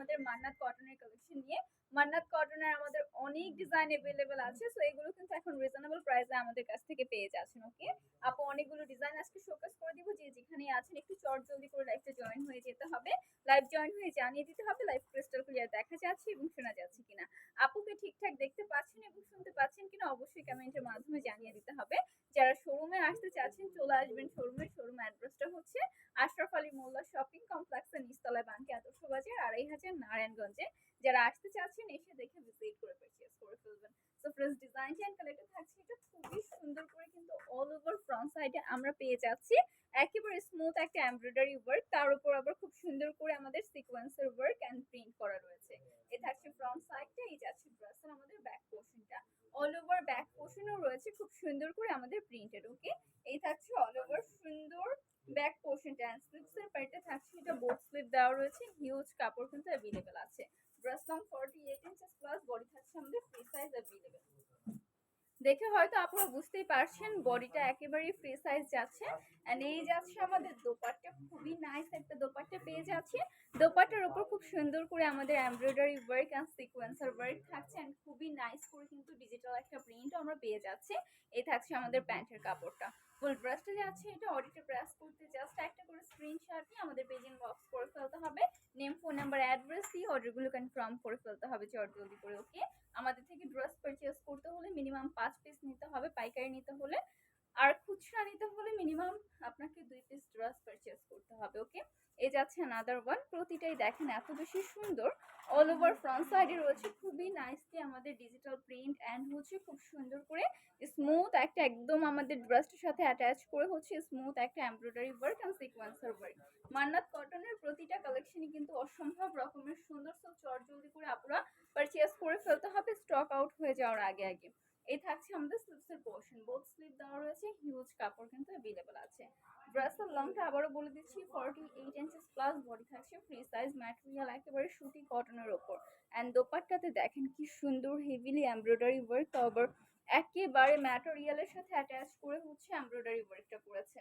আমাদের মান্নাত কটনের কালেকশন নিয়ে। মান্নাত কটনের আমাদের অনেক ডিজাইন অ্যাভেলেবেল আছে সো এগুলো কিন্তু এখন রিজনেবল প্রাইসে আমাদের কাছ থেকে পেয়ে যাচ্ছেন ওকে আপু, অনেকগুলো ডিজাইন আজকে শোকেস করে দিব, যে যেখানে আছেন, একটু চট জলদি করে লাইভটা জয়েন হয়ে যেতে হবে। লাইভ জয়েন হয়ে জানিয়ে দিতে হবে লাইভ ক্রিস্টাল ক্লিয়ার দেখা যাচ্ছে এবং শোনা যাচ্ছে কিনা। আপুকে ঠিকঠাক দেখতে পাচ্ছেন এবং শুনতে পাচ্ছেন কিনা, অবশ্যই কমেন্টের মাধ্যমে জানিয়ে দিতে হবে। যারা শোরুমে আসতে চাচ্ছেন, চলে আসবেন শোরুমে শোরুম অ্যাড্রেসটা হচ্ছে আশরাফ আলী মোল্লা শপিং কমপ্লেক্সের নিচতলায়, বানকে আদর্শ বাজার আড়াই হাজার নারায়ণগঞ্জে। যারা আসতে চাচ্ছেন এসে দেখে ভিজিট করে ফেলবেন। So fresh design and collector থাকছে। এটা খুবই সুন্দর করে কিন্তু অল ওভার ফ্রন্ট সাইডে আমরা পেয়ে যাচ্ছি। একেবারে স্মুথ একটা এমব্রয়ডারি ওয়ার্ক তার উপর আবার খুব সুন্দর করে আমাদের সিকোয়েন্সের ওয়ার্ক অ্যান্ড প্রিন্ট করা রয়েছে। এ থাকছে ফ্রন্ট সাইডটা এই যাচ্ছে ড্রেসের আমাদের ব্যাক পোর্শনটা অল ওভার ব্যাক পোর্শনও রয়েছে, খুব সুন্দর করে আমাদের প্রিন্টেড ওকে এই থাকছে অল ওভার সুন্দর ব্যাক পোর্শনটা অ্যান্ড স্লিপসের প্যান্টে থাকছে, এটা বোট স্লিপ দেওয়া রয়েছে। হিউজ কাপড় কিন্তু অ্যাভেলেবেল আছে dress long forty eight inches plus body থাকছে আমাদের ফ্রি সাইজ অ্যাভেলেবেল দেখে হয়তো আপনারা বুঝতেই পারছেন, বডিটা একেবারেই ফ্রি সাইজ যাচ্ছে। এন্ড এই যাচ্ছে আমাদের দোপাট্টা, খুবই নাইস একটা দোপাট্টা পেয়ে যাচ্ছে। দোপাট্টার উপর খুব সুন্দর করে আমাদের embroidery work and sequencer work থাকছে। অ্যান্ড খুবই নাইস করে কিন্তু ডিজিটাল একটা প্রিন্ট আমরা পেয়ে যাচ্ছি। এই থাকছে আমাদের প্যান্টের কাপড়টা। ফুল ড্রেসটা যাচ্ছে এটা অডিটে ব্রাশ করতে জাস্ট একটা করে স্ক্রিনশট নিয়ে আমাদের পেজিং বক্স করে ফেলতে হবে। নেম ফোন নাম্বার অ্যাড্রেস দিয়ে অর্ডারগুলো কনফার্ম করে ফেলতে হবে চট জলদি করে ওকে আমাদের থেকে ড্রেস পারচেস করতে হলে মিনিমাম পাঁচ পিস নিতে হবে, পাইকারি নিতে হলে। আর খুচরা নিতে হলে মিনিমাম আপনাকে দুই পিস ড্রেস পারচেস করতে হবে ওকে এই যাচ্ছে আনাদার ওয়ান প্রতিটাই দেখেন এত বেশি সুন্দর। অল ওভার ফ্রন্ট সাইডে রয়েছে। খুবই নাইসলি আমাদের ডিজিটাল প্রিন্ট অ্যান্ড হচ্ছে খুব সুন্দর করে স্মুথ একটা একদম আমাদের ড্রেসটার সাথে অ্যাটাচ করে হচ্ছে স্মুথ একটা embroidery work and sequencer work Mannat কটনের প্রতিটা কালেকশনই কিন্তু অসম্ভব রকমের সুন্দর সব চট জলদি করে আপনারা পারচেস করে ফেলতে হবে। স্টক আউট হয়ে যাওয়ার আগে আগে। এই থাকছে আমাদের স্লিপসের পোর্শন বোথ স্লিপ দেওয়া রয়েছে হিউজ কাপড় কিন্তু অ্যাভেলেবেল আছে। ড্রেসের লংটা আবারও বলে দিচ্ছি forty eight inches plus body থাকছে ফ্রি সাইজ ম্যাটেরিয়াল একেবারে সুতি কটনের ওপর। অ্যান্ড দোপাট্টাতে দেখেন কি সুন্দর হেভিলি এমব্রয়ডারি ওয়ার্ক আবার একেবারে ম্যাটেরিয়ালের সাথে অ্যাটাচ করে হচ্ছে এমব্রয়ডারি ওয়ার্কটা করেছে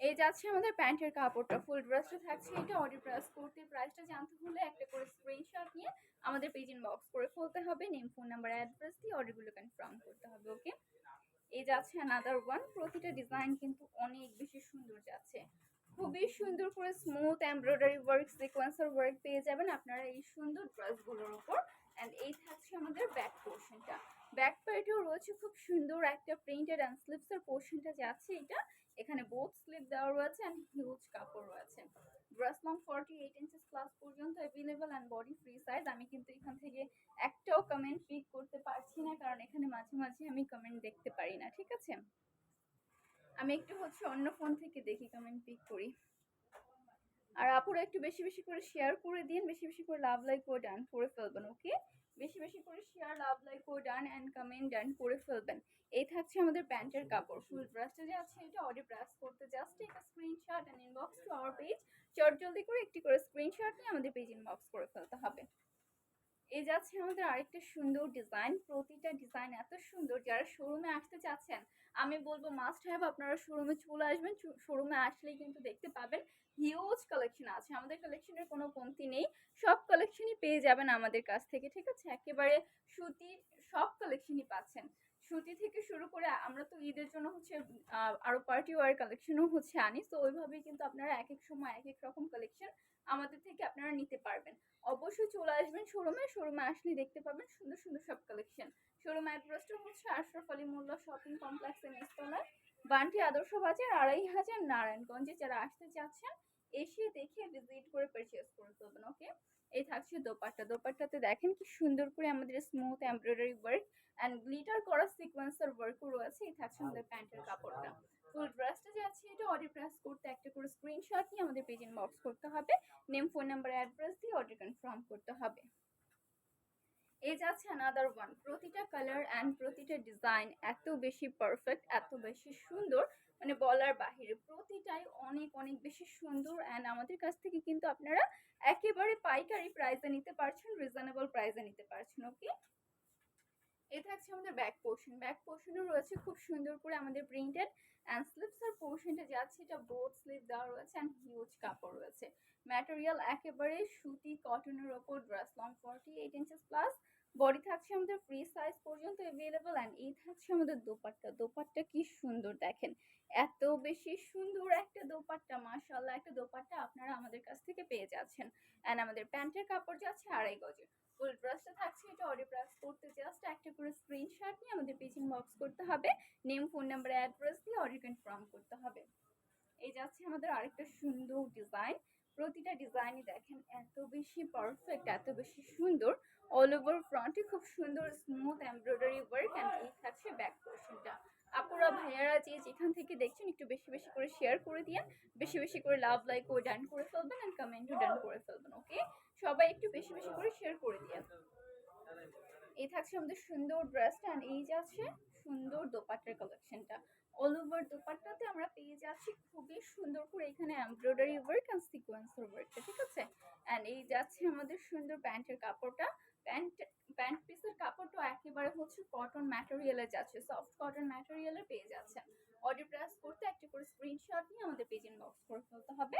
এই যাচ্ছে আমাদের প্যান্টের কাপড়টা। ফুল ড্রেসটা থাকছে, এটা অর্ডার প্রেস করতে প্রাইসটা জানতে হলে একটা করে স্ক্রিনশট নিয়ে আমাদের পেজ বক্স করে ফেলতে হবে নেম ফোন নাম্বার অ্যাড্রেস দিয়ে অর্ডারগুলো কনফার্ম করতে হবে ওকে এই যাচ্ছে আনাদার ওয়ান প্রতিটা ডিজাইন কিন্তু অনেক বেশি সুন্দর যাচ্ছে। খুবই সুন্দর করে smooth embroidery work sequencer work পেয়ে যাবেন আপনারা এই সুন্দর ড্রেসগুলোর উপর। অ্যান্ড এই থাকছে আমাদের ব্যাক পোর্শনটা ব্যাক পার্টেও রয়েছে খুব সুন্দর একটা প্রিন্টেড অ্যান্ড স্লিপসের পোর্শনটা যাচ্ছে এটা। এখানে বোথ স্লিপ দেওয়া রয়েছে অ্যান্ড হিউজ কাপড় রয়েছে। Dress long forty eight inches plus পর্যন্ত available and body free size আমি কিন্তু এখান থেকে একটাও কমেন্ট পিক করতে পারছি না, কারণ এখানে মাঝে মাঝে আমি কমেন্ট দেখতে পারি না, ঠিক আছে? আমি একটু হচ্ছে অন্য ফোন থেকে দেখি কমেন্ট পিক করি। আর আপুরা একটু বেশি বেশি করে শেয়ার করে দিন, বেশি বেশি করে লাভ লাইক ও ডান করে ফেলবেন ওকে বেশি বেশি করে শেয়ার লাভ লাইক ও ডান অ্যান্ড কমেন্ট ডান করে ফেলবেন। এই থাকছে আমাদের প্যান্টের কাপড় ফুল ড্রেসটা যে আছে এটা অর্ডার প্রেস করতে জাস্ট একটা screenshot and inbox to our page চট জলদি করে একটি করে স্ক্রিনশট নিয়ে আমাদের পেজ ইনবক্স করে ফেলতে হবে। এই যাচ্ছে আমাদের আরেকটা সুন্দর ডিজাইন প্রতিটা ডিজাইন এত সুন্দর। যারা শোরুমে আসতে চাচ্ছেন, আমি বলব মাস্ট হ্যাভ আপনারা শোরুমে চলে আসবেন। শোরুমে আসলেই কিন্তু দেখতে পাবেন হিউজ কালেকশন আছে। আমাদের কালেকশনের কোনো কমতি নেই। সব কালেকশনই পেয়ে যাবেন আমাদের কাছ থেকে, ঠিক আছে? একেবারে সুতির সব কালেকশনই পাচ্ছেন। সুতি থেকে শুরু করে আমরা তো ঈদের জন্য হচ্ছে আহ, আরও পার্টি ওয়ার কালেকশনও হচ্ছে আনি। তো ওইভাবেই কিন্তু আপনারা এক এক সময় এক এক রকম কালেকশন আমাদের থেকে আপনারা নিতে পারবেন। অবশ্যই চলে আসবেন শোরুমে শোরুমে আসলে দেখতে পাবেন সুন্দর সুন্দর সব কালেকশন শোরুম অ্যাড্রেসটা হচ্ছে আশরাফ আলী মোল্লা শপিং কমপ্লেক্সের নিচতলায় বান্টি আদর্শ বাজার আড়াই হাজার নারায়ণগঞ্জে। যারা আসতে চাচ্ছেন এসে দেখে ভিজিট করে পারচেস করে ফেলবেন ওকে এই থাকছে দোপাট্টা। দোপাট্টাতে দেখেন কি সুন্দর করে আমাদের smooth embroidery work and glitter করা সিকোয়েন্সার ওয়ার্কও রয়েছে। এই থাকছে আমাদের প্যান্টের কাপড়টা। ফুল ড্রেসটা যে আছে এটা অর্ডার প্রেস করতে একটা করে স্ক্রিনশট নিয়ে আমাদের পেজ বক্স করতে হবে। নেম ফোন নাম্বার অ্যাড্রেস দিয়ে অর্ডার কনফার্ম করতে হবে। এই যাচ্ছে আনাদার ওয়ান প্রতিটা কালার অ্যান্ড প্রতিটা ডিজাইন এত বেশি পারফেক্ট এত বেশি সুন্দর। মানে বলার বাহিরে। প্রতিটাই অনেক অনেক বেশি সুন্দর অ্যান্ড আমাদের কাছ থেকে কিন্তু আপনারা একেবারে পাইকারি প্রাইসে নিতে পারছেন রিজনেবল প্রাইসে নিতে পারছেন ওকে এই থাকছে আমাদের ব্যাক পোর্শন ব্যাক পোর্শনও রয়েছে খুব সুন্দর করে আমাদের প্রিন্টেড অ্যান্ড স্লিপস আর পোর্শনটা যাচ্ছে এটা বোর্ড স্লিপ দেওয়া রয়েছে অ্যান্ড হিউজ কাপড় রয়েছে। ম্যাটেরিয়াল একেবারে সুতি কটনের ওপর dress long forty eight inches plus body থাকছে আমাদের ফ্রি সাইজ পর্যন্ত অ্যাভেলেবল অ্যান্ড এই থাকছে আমাদের দোপাট্টা। দোপাট্টা কি সুন্দর দেখেন। এত বেশি সুন্দর একটা দোপাট্টা মাশাল্লাহ একটা দোপাট্টা আপনারা আমাদের কাছ থেকে পেয়ে যাচ্ছেন। অ্যান্ড আমাদের প্যান্টের কাপড় যাচ্ছে আড়াই গজে ফুল ড্রেসটা থাকছে এটা অর্ডার প্রেস করতে জাস্ট একটা করে স্ক্রিনশট নিয়ে আমাদের পেজিং বক্স করতে হবে। নেম ফোন নাম্বার অ্যাড্রেস দিয়ে অর্ডার কনফার্ম করতে হবে। এই যাচ্ছে আমাদের আরেকটা সুন্দর ডিজাইন প্রতিটা ডিজাইনই দেখেন এত বেশি পারফেক্ট এত বেশি সুন্দর। অল ওভার ফ্রন্টে খুব সুন্দর স্মুথ এমব্রয়ডারি ওয়ার্ক অ্যান্ড এই থাকছে ব্যাক পোর্শনটা আপুরা, ভাইয়ারা যে যেখান থেকে দেখছেন, একটু বেশি বেশি করে শেয়ার করে দিয়ে, বেশি বেশি করে লাভ লাইক ও ডান করে ফেলবেন অ্যান্ড কমেন্টও ডান করে ফেলবেন ওকে সবাই একটু বেশি বেশি করে শেয়ার করে দিয়ে। এই থাকছে আমাদের সুন্দর ড্রেসটা অ্যান্ড এই যাচ্ছে সুন্দর দোপাট্টার কালেকশনটা অল ওভার দোপাট্টাতে আমরা পেয়ে যাচ্ছি খুবই সুন্দর করে এখানে এমব্রয়ডারি ওয়ার্ক অ্যান্ড সিকোয়েন্সের ওয়ার্কটা ঠিক আছে? অ্যান্ড এই যাচ্ছে আমাদের সুন্দর প্যান্টের কাপড়টা। প্যান্ট প্যান্ট পিসের কাপড়টা একেবারে হচ্ছে কটন ম্যাটেরিয়ালে যাচ্ছে সফট কটন ম্যাটেরিয়ালে পেয়ে যাচ্ছে অর্ডার প্রেস করতে একটা করে স্ক্রিনশট নিয়ে আমাদের পেজ ইনবক্স করে ফেলতে হবে।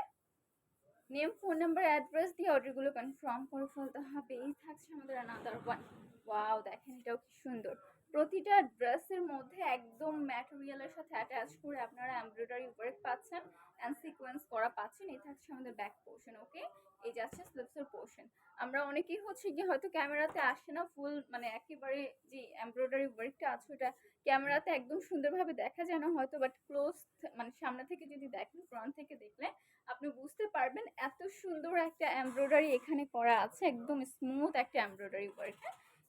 নেম ফোন নাম্বার অ্যাড্রেস দিয়ে অর্ডারগুলো কনফার্ম করে ফেলতে হবে। এই থাকছে আমাদের আনাদার ওয়ান ওয়াও দেখেন এটাও কি সুন্দর। প্রতিটা ড্রেসের মধ্যে একদম ম্যাটেরিয়ালের সাথে অ্যাটাচ করে আপনারা এমব্রয়ডারি ওয়ার্ক পাচ্ছেন অ্যান্ড সিকোয়েন্স করা পাচ্ছেন। এই থাকছে আমাদের ব্যাক পোর্শন ওকে এই যাচ্ছে স্লিপসের পোর্শন আমরা অনেকেই হচ্ছে কি হয়তো ক্যামেরাতে আসে না ফুল মানে একেবারে যে এমব্রয়ডারি ওয়ার্কটা আছে ওটা ক্যামেরাতে একদম সুন্দরভাবে দেখা যায় না হয়তো বাট ক্লোজ মানে সামনে থেকে যদি দেখেন ফ্রন্ট থেকে দেখলে আপনি বুঝতে পারবেন এত সুন্দর একটা এমব্রয়ডারি এখানে করা আছে, একদম স্মুথ একটা এমব্রয়ডারি ওয়ার্ক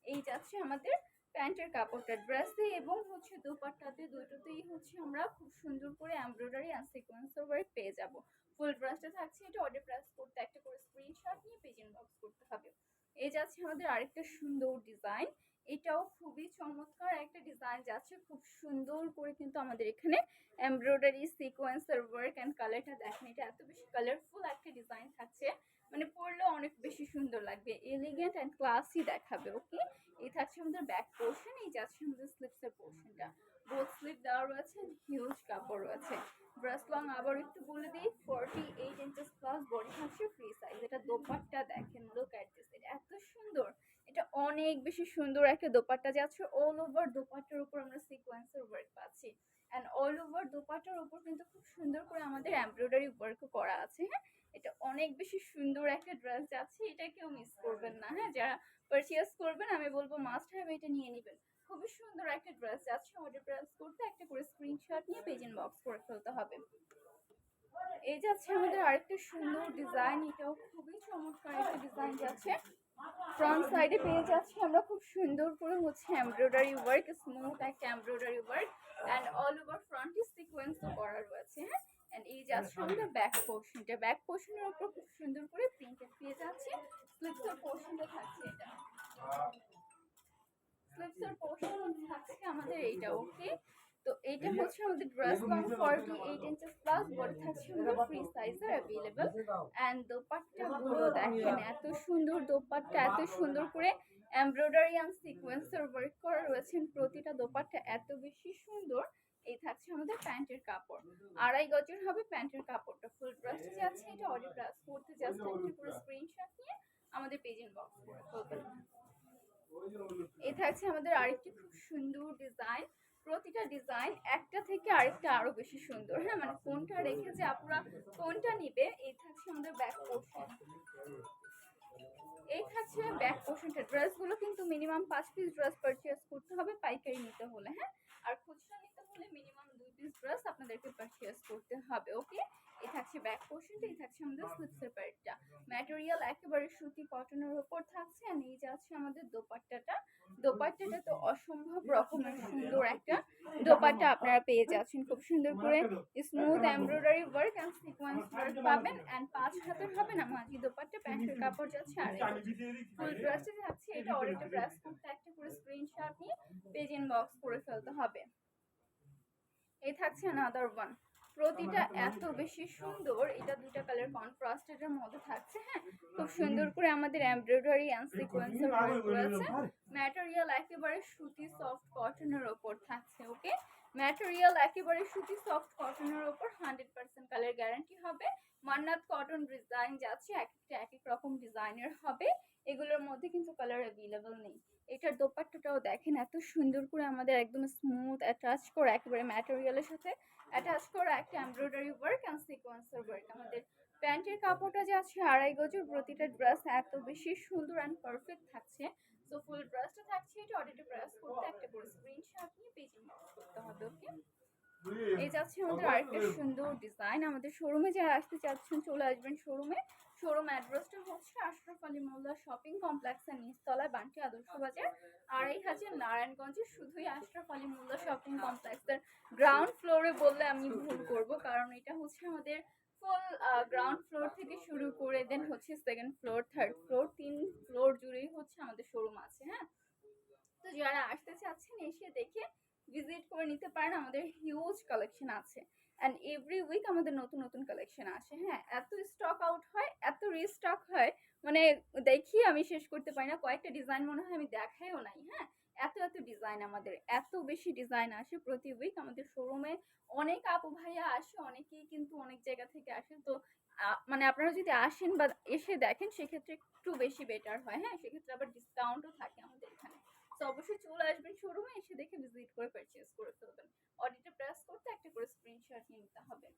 এই যাচ্ছে আমাদের প্যান্টের কাপড়টা ড্রেসে এবং হচ্ছে দোপাট্টাতে দুটোতেই হচ্ছে আমরা খুব সুন্দর করে এমব্রয়ডারি আর সিকোয়েন্সের ওয়ার্ক পেয়ে যাব। ফুল ড্রেসটা থাকছে, এটা অর্ডার প্রেস করতে একটা করে স্ক্রিনশট নিয়ে পেজ ইনবক্স করতে হবে। এই যাচ্ছে আমাদের আরেকটা সুন্দর ডিজাইন এটাও খুবই চমৎকার একটা ডিজাইন যাচ্ছে, খুব সুন্দর করে কিন্তু আমাদের এখানে এমব্রয়ডারি সিকোয়েন্সের ওয়ার্ক অ্যান্ড কালারটা দেখেন, এটা এত বেশি কালারফুল একটা ডিজাইন থাকছে। মানে পরলেও অনেক বেশি সুন্দর লাগবে। এলিগেন্ট অ্যান্ড ক্লাসি দেখাবে ওকে এই থাকছে আমাদের ব্যাক পোর্শন এই যাচ্ছে আমাদের স্লিপসের পোর্শনটা বোথ স্লিপ দেওয়া রয়েছে হিউজ কাপড় রয়েছে। ব্রাস লং আবার একটু বলে দিই forty eight inches plus body থাকছে ফ্রি সাইজ এটা দোপাট্টা দেখেন লুক অ্যাট এটা এত সুন্দর। এটা অনেক বেশি সুন্দর একটা দোপাট্টা যাচ্ছে অল ওভার দোপাট্টার উপর আমরা সিকোয়েন্সের ওয়ার্ক পাচ্ছি। অ্যান্ড অল ওভার দোপাট্টার উপর কিন্তু খুব সুন্দর করে আমাদের এমব্রয়ডারি ওয়ার্কও করা আছে হ্যাঁ? এটা অনেক বেশি সুন্দর একটা ড্রেস যাচ্ছে, এটা কেউ মিস করবেন না হ্যাঁ? যারা পারচেস করবেন, আমি বলব মাস্ট হ্যাভ এটা নিয়ে নেবেন। খুবই সুন্দর একটা ড্রেস যাচ্ছে অর্ডার প্রেস করতে একটা করে স্ক্রিনশট নিয়ে পেজ বক্স করে ফেলতে হবে। এই যাচ্ছে আমাদের আরেকটা সুন্দর ডিজাইন এটাও খুবই চমৎকার একটা ডিজাইন যাচ্ছে। ফ্রন্ট সাইডে পেয়ে যাচ্ছি আমরা খুব সুন্দর করে হচ্ছে এমব্রয়ডারি ওয়ার্ক স্মুথ একটা embroidery work and all over ফ্রন্টে সিকোয়েন্সও করা রয়েছে হ্যাঁ? অ্যান্ড এই যাচ্ছে আমাদের ব্যাক পোর্শনটা ব্যাক পোর্শনের উপর খুব সুন্দর করে প্রিন্টেড পেয়ে যাচ্ছে। স্লিপসের পোর্শনটা থাকছে এটা। স্লিপসের পোর্শন থাকছে আমাদের এইটা ওকে তো এটা হচ্ছে আমাদের dress long forty eight inches plus body থাকছে আমাদের ফ্রি সাইজের অ্যাভেলেবল অ্যান্ড দোপাট্টাগুলো দেখেন এত সুন্দর দোপাট্টা এত সুন্দর করে এমব্রয়ডারি অ্যান্ড সিকোয়েন্সের ওয়ার্ক করা রয়েছেন প্রতিটা দোপাট্টা এত বেশি সুন্দর এই থাকছে আমাদের প্যান্টের কাপড়। আড়াই গজের হবে প্যান্টের কাপড়টা। ফুল ড্রেসটা যাচ্ছে এটা অর্ডার প্লাস করতে জাস্ট একটা করে স্ক্রিনশট নিয়ে আমাদের পেজ বক্স করে। ফেলবেন এই থাকছে আমাদের আরেকটি খুব সুন্দর ডিজাইন প্রতিটা ডিজাইন একটা থেকে আরেকটা আরও বেশি সুন্দর। হ্যাঁ মানে কোনটা রেখে যে আপনারা কোনটা নিবে, এই থাকছে আমাদের ব্যাক পোর্শন এই থাকছে ব্যাক পোর্শনটা ড্রেসগুলো কিন্তু মিনিমাম পাঁচ পিস ড্রেস পারচেস করতে হবে, পাইকারি নিতে হলে হ্যাঁ? আর খুচরা নিতে হলে মিনিমাম দুই পিস ড্রেস আপনাদেরকে পারচেস করতে হবে ওকে এই থাকছে ব্যাক পোর্শনটা এই থাকছে আমাদের স্লিপসের প্যাডটা ম্যাটেরিয়াল একেবারে সুতি কটনের উপর থাকছে আর এই যাচ্ছে আমাদের দোপাট্টাটা। দোপাট্টাটা তো অসম্ভব রকমের সুন্দর একটা দোপাট্টা আপনারা পেয়ে যাচ্ছেন খুব সুন্দর করে smooth embroidery work and sequence work পাবেন অ্যান্ড পাঁচ হাতের হবে না মাঝি দোপাট্টা প্যান্টের কাপড় যাচ্ছে আর ফুল ড্রেসে যাচ্ছে এটা অর্ডারটা প্রেস করতে একটা করে স্ক্রিনশট নিয়ে পেজ বক্স করে ফেলতে হবে এই থাকছে আনাদার ওয়ান প্রতিটা এত বেশি সুন্দর এটা দুইটা কালার কন্ট্রাস্টের মধ্যে থাকছে হ্যাঁ? খুব সুন্দর করে আমাদের এমব্রয়ডারি অ্যান্ড সিকোয়েন্সের ওয়ার্ক রয়েছে। ম্যাটেরিয়াল একেবারে সুতি সফট কটনের ওপর থাকছে ওকে ম্যাটেরিয়াল একেবারে সুতি সফট কটনের ওপর হান্ড্রেড পার্সেন্ট কালার গ্যারান্টি হবে। মান্নাত কটন ডিজাইন যাচ্ছে এক একটা এক এক রকম ডিজাইনের হবে। এগুলোর মধ্যে কিন্তু কালার অ্যাভেলেবল নেই। এটার দোপাট্টাটাও দেখেন, এত সুন্দর করে আমাদের একদম স্মুথ অ্যাটাচ করে, একেবারে ম্যাটেরিয়ালের সাথে অ্যাটাচ করা একটা এমব্রয়ডারি ওয়ার্ক অ্যান্ড সিকোয়েন্সের ওয়ার্ক আমাদের প্যান্টের কাপড়টা যে আছে আড়াই গজের, প্রতিটা ড্রেস এত বেশি সুন্দর অ্যান্ড পারফেক্ট থাকছে। সো ফুল ড্রেসটা থাকছে এটা অডিটে প্রেস করতে একটা করে স্ক্রিনশট নিয়ে পেজে করতে হবে ওকে এই যাচ্ছে আমাদের আরেকটা সুন্দর ডিজাইন আমাদের শোরুমে যারা আসতে চাচ্ছেন, চলে আসবেন শোরুমে শোরুম অ্যাড্রেসটা হচ্ছে আশরাফ আলী মোল্লা শপিং কমপ্লেক্সের নিচতলায় বান্টি আদর্শ বাজার, আড়াই হাজার নারায়ণগঞ্জে শুধুই আশরাফ আলী মোল্লা শপিং কমপ্লেক্সের গ্রাউন্ড ফ্লোরে বললে আমি ভুল করব, কারণ এটা হচ্ছে আমাদের ফুল গ্রাউন্ড ফ্লোর থেকে শুরু করে দেন হচ্ছে সেকেন্ড ফ্লোর থার্ড ফ্লোর তিন ফ্লোর জুড়েই হচ্ছে আমাদের শোরুম আছে হ্যাঁ? তো যারা আসতে চাচ্ছেন এসে দেখে ভিজিট করে নিতে পারেন, আমাদের হিউজ কালেকশন আছে। অ্যান্ড এভরি উইক আমাদের নতুন নতুন কালেকশন আসে হ্যাঁ? এত স্টক আউট হয়, এত রিস্টক হয় মানে দেখি আমি শেষ করতে পারি না। কয়েকটা ডিজাইন মনে হয় আমি দেখাইও নাই হ্যাঁ? এত এত ডিজাইন আমাদের, এত বেশি ডিজাইন আসে প্রতি উইক আমাদের শোরুমে অনেক আপু ভাইয়া আসে, অনেকেই কিন্তু অনেক জায়গা থেকে আসে। তো মানে আপনারা যদি আসেন বা এসে দেখেন, সেক্ষেত্রে একটু বেশি বেটার হয় হ্যাঁ? সেক্ষেত্রে আবার ডিসকাউন্টও থাকে আমাদের এখানে। অবশ্যই চলে আসবেন শোরুমে এসে দেখে ভিজিট করে পারচেজ করে ফেলবেন। অডিটে প্রেস করতে একটা করে স্ক্রিনশট নিয়ে নিতে হবে।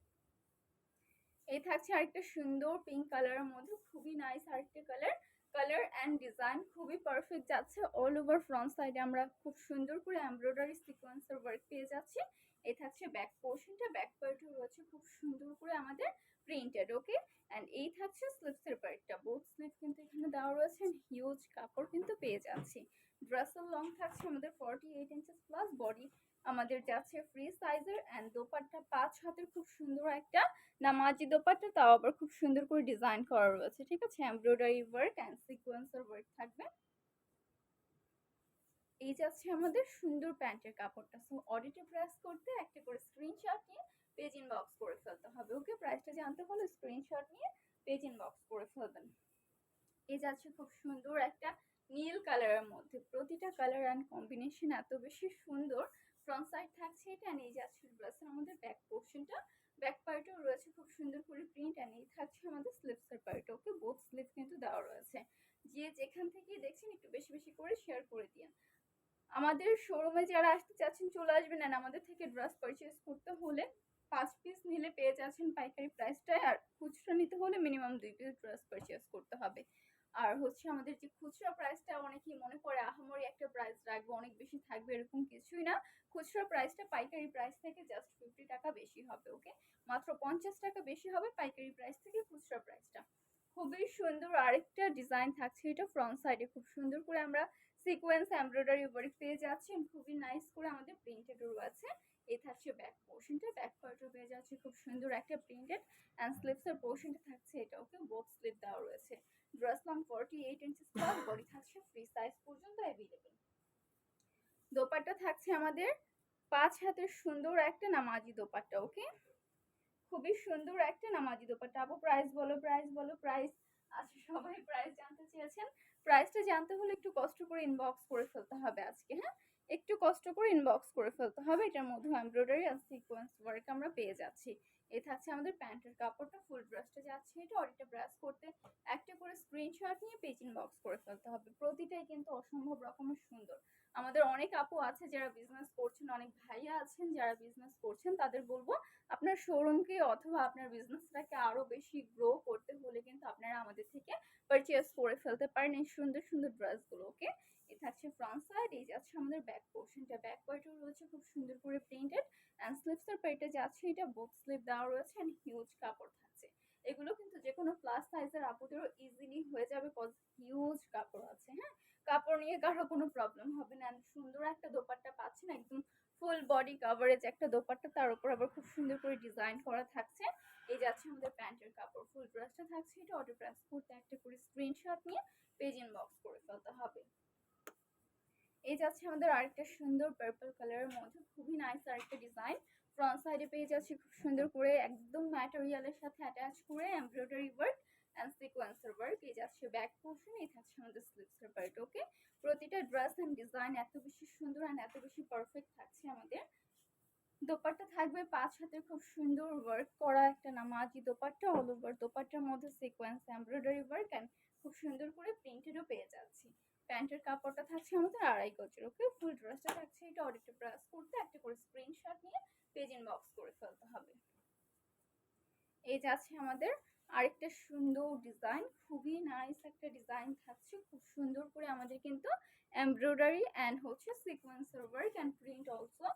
এই থাকছে আরেকটা সুন্দর পিঙ্ক কালারের মধ্যে, খুবই নাইস আরেকটা কালার কালার অ্যান্ড ডিজাইন খুবই পারফেক্ট যাচ্ছে অল ওভার ফ্রন্ট সাইডে আমরা খুব সুন্দর করে এমব্রয়ডারি সিকোয়েন্সের ওয়ার্ক পেয়ে যাচ্ছি। এই থাকছে ব্যাক পোর্শনটা ব্যাক পার্টও রয়েছে। খুব সুন্দর করে আমাদের প্রিন্টেড ওকে অ্যান্ড এই থাকছে স্লিপসের পার্টটা বোথ স্লিপ কিন্তু এখানে দেওয়া রয়েছে হিউজ কাপড় কিন্তু পেয়ে যাচ্ছি। ড্রেসের লং থাকছে আমাদের forty eight inches plus body আমাদের যাচ্ছে ফ্রি সাইজের অ্যান্ড দোপাট্টা পাঁচ হাতের খুব সুন্দর একটা নামাজি দোপাট্টা, তাও আবার খুব সুন্দর করে ডিজাইন করা রয়েছে, ঠিক আছে? এমব্রয়ডারি ওয়ার্ক অ্যান্ড সিকোয়েন্সের ওয়ার্ক থাকবে। এই যাচ্ছে আমাদের সুন্দর প্যান্টের কাপড়টা। সো অডিটে প্রেস করতে একটা করে পেজ ইনবক্স করে ফেলতে হবে, ওকে? প্রাইসটা জানতে হলে স্ক্রিনশট নিয়ে পেজ ইনবক্স করে ফেলবেন। এই যাচ্ছে খুব সুন্দর একটা নীল কালারের মধ্যে। প্রতিটা কালার অ্যান্ড কম্বিনেশন এত বেশি সুন্দর। ফ্রন্ট সাইড থাকছে এটা এই যাচ্ছে ড্রেসের আমাদের ব্যাক পোর্শনটা ব্যাক পার্টেও রয়েছে খুব সুন্দর করে প্রিন্ট অ্যান্ড এই থাকছে আমাদের স্লিপসের পার্ট ওকে বোথ স্লিপ কিন্তু দেওয়া রয়েছে। যে যেখান থেকে দেখছেন একটু বেশি বেশি করে শেয়ার করে দিন আমাদের শোরুমে যারা আসতে চাচ্ছেন, চলে আসবেন and আমাদের থেকে ড্রেস পারচেজ করতে হলে নিলে পেয়ে যাচ্ছেন পাইকারি প্রাইসটায় আর খুচরা নিতে হলে মিনিমাম দুই পিস ড্রেস পারচেজ করতে হবে। আর হচ্ছে আমাদের যে খুচরা প্রাইসটা অনেকেই মনে করে আহামরি একটা প্রাইস রাখব, অনেক বেশি থাকবে, এরকম কিছুই না। খুচরা প্রাইসটা পাইকারি প্রাইস থেকে জাস্ট ফিফটি টাকা বেশি হবে ওকে মাত্র পঞ্চাশ টাকা বেশি হবে পাইকারি প্রাইস থেকে খুচরা প্রাইসটা খুবই সুন্দর আরেকটা ডিজাইন থাকছে, এটা ফ্রন্ট সাইডে খুব সুন্দর করে আমরা সিকোয়েন্স এমব্রয়ডারি ওয়ার্ক পেয়ে যাচ্ছি। খুবই নাইস করে আমাদের প্রিন্টেডও আছে। এই থাকছে ব্যাক পোর্শনটা ব্যাক পার্টও পেয়ে যাচ্ছে খুব সুন্দর একটা প্রিন্টেড অ্যান্ড স্লিপসের পোর্শনটা থাকছে। এটা ওকে বোথ স্লিপ দেওয়া রয়েছে। Dress long forty eight inches plus body থাকছে ফ্রি সাইজ পর্যন্ত অ্যাভেলেবেল দোপাট্টা থাকছে আমাদের পাঁচ হাতের সুন্দর একটা নামাজি দোপাট্টা, ওকে? খুবই সুন্দর একটা নামাজি দোপাট্টা। আপু প্রাইস বলো প্রাইস বলো প্রাইস আচ্ছা সবাই প্রাইস জানতে চেয়েছেন। প্রাইসটা জানতে হলে একটু কষ্ট করে ইনবক্স করে ফেলতে হবে আজকে হ্যাঁ? একটু কষ্ট করে ইনবক্স করে ফেলতে হবে। এটার মধ্যে এমব্রয়ডারি আর সিকোয়েন্স ওয়ার্ক আমরা পেয়ে যাচ্ছি। এ থাকছে আমাদের প্যান্টের কাপড়টা ফুল ব্রাশটা যাচ্ছে এটা অডিটা ব্রাশ করতে। একটা করে স্ক্রিনশট নিয়ে পেজ ইনবক্স করে ফেলতে হবে। প্রতিটাই কিন্তু অসম্ভব রকমের সুন্দর। আমাদের অনেক আপু আছে যারা বিজনেস করছেন, অনেক ভাইয়া আছেন যারা বিজনেস করছেন, তাদের বলব আপনার শোরুমকে অথবা আপনার বিজনেসটাকে আরও বেশি গ্রো করতে হলে কিন্তু আপনারা আমাদের থেকে পারচেস করে ফেলতে পারেন এই সুন্দর সুন্দর ড্রেসগুলো ওকে থাকছে ফ্রন্ট সাইড এই যাচ্ছে আমাদের ব্যাক পোর্শনটা ব্যাক পার্টও রয়েছে খুব সুন্দর করে প্রিন্টেড অ্যান্ড স্লিপসের পার্টে যাচ্ছে, এটা বোথ স্লিপ দেওয়া রয়েছে অ্যান্ড হিউজ কাপড় থাকছে। এগুলো কিন্তু যে কোনো প্লাস সাইজের আপুদেরও ইজিলি হয়ে যাবে কজ হিউজ কাপড় আছে হ্যাঁ? কাপড় নিয়ে কারও কোনো প্রবলেম হবে না সুন্দর একটা দোপাট্টা পাচ্ছেন, একদম ফুল বডি কাভারেজ একটা দোপাট্টা, তার উপর আবার খুব সুন্দর করে ডিজাইন করা থাকছে। এই যাচ্ছে আমাদের প্যান্টের কাপড় ফুল ড্রেসটা থাকছে, এটা অর্ডার প্রেস করতে একটা করে স্ক্রিনশট নিয়ে পেজ ইনবক্স করে ফেলতে হবে। এই যাচ্ছে আমাদের আরেকটা সুন্দর পার্পল কালারের মধ্যে, খুবই নাইস আরেকটা ডিজাইন ফ্রন্ট সাইডে পেয়ে যাচ্ছি খুব সুন্দর করে একদম ম্যাটেরিয়ালের সাথে অ্যাটাচ করে embroidery work and sequencer work এই যাচ্ছে ব্যাক পোর্শন এই থাকছে আমাদের স্লিভসের পার্ট ওকে প্রতিটা ড্রেস অ্যান্ড ডিজাইন এত বেশি সুন্দর অ্যান্ড এত বেশি পারফেক্ট থাকছে আমাদের। দোপাট্টা থাকবে পাঁচ হাতের খুব সুন্দর ওয়ার্ক করা একটা নামাজি দোপাট্টা অল ওভার দোপাট্টার মধ্যে সিকোয়েন্স এমব্রয়ডারি ওয়ার্ক অ্যান্ড খুব সুন্দর করে প্রিন্টেডও পেয়ে যাচ্ছি। প্যান্টের কাপড়টা থাকছে আমাদের আড়াই গজের, ওকে? ফুল ড্রেসটা থাকছে এটা অডিটে ব্রাশ করতে, একটা করে স্ক্রিনশট নিয়ে পেজ ইনবক্স করে ফেলতে হবে। এই যাচ্ছে আমাদের আরেকটা সুন্দর ডিজাইন খুবই নাইস একটা ডিজাইন থাকছে, খুব সুন্দর করে আমাদের কিন্তু এমব্রয়ডারি অ্যান্ড হচ্ছে sequencer work and print also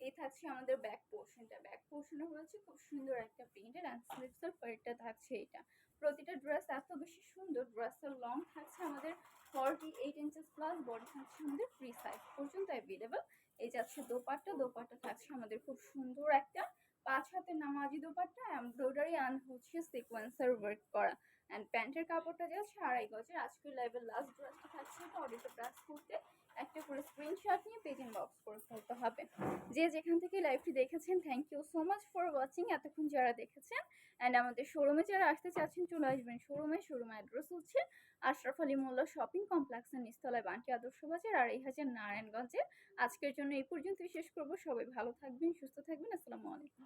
এই থাকছে আমাদের ব্যাক পোর্শনটা ব্যাক পোর্শনে রয়েছে খুব সুন্দর একটা প্রিন্টের অ্যান্ড স্লিভসের পার্টটা থাকছে এটা। প্রতিটা ড্রেস এত বেশি সুন্দর ড্রেসের লং থাকছে আমাদের forty eight inches plus body থাকছে আমাদের ফ্রি সাইজ পর্যন্ত অ্যাভেলেবেল এই যাচ্ছে দোপাট্টা দোপাট্টা থাকছে আমাদের খুব সুন্দর একটা পাঁচ হাতের নামাজি দোপাট্টা এমব্রয়ডারি অ্যান্ড হচ্ছে সিকোয়েন্সার ওয়ার্ক করা। অ্যান্ড প্যান্টের কাপড়টা যাচ্ছে আড়াই গজের, আজকের লাইভের লাস্ট ড্রেসটা থাকছে এটা প্রাস করতে। একটা করে স্ক্রিনশট নিয়ে পেজ ইনবক্স করে ফেলতে হবে। যে যেখান থেকে লাইভটি দেখেছেন thank you so much for watching এতক্ষণ যারা দেখেছেন। অ্যান্ড আমাদের শোরুমে যারা আসতে চাচ্ছেন, চলে আসবেন শোরুমে শোরুম অ্যাড্রেস হচ্ছে আশরাফ আলী মোল্লা শপিং কমপ্লেক্সের নিস্তলায় বান্টি আদর্শ বাজার আর এই হাজার নারায়ণগঞ্জে আজকের জন্য এই পর্যন্তই। শেষ করব। সবাই ভালো থাকবেন, সুস্থ থাকবেন। আসসালামু আলাইকুম।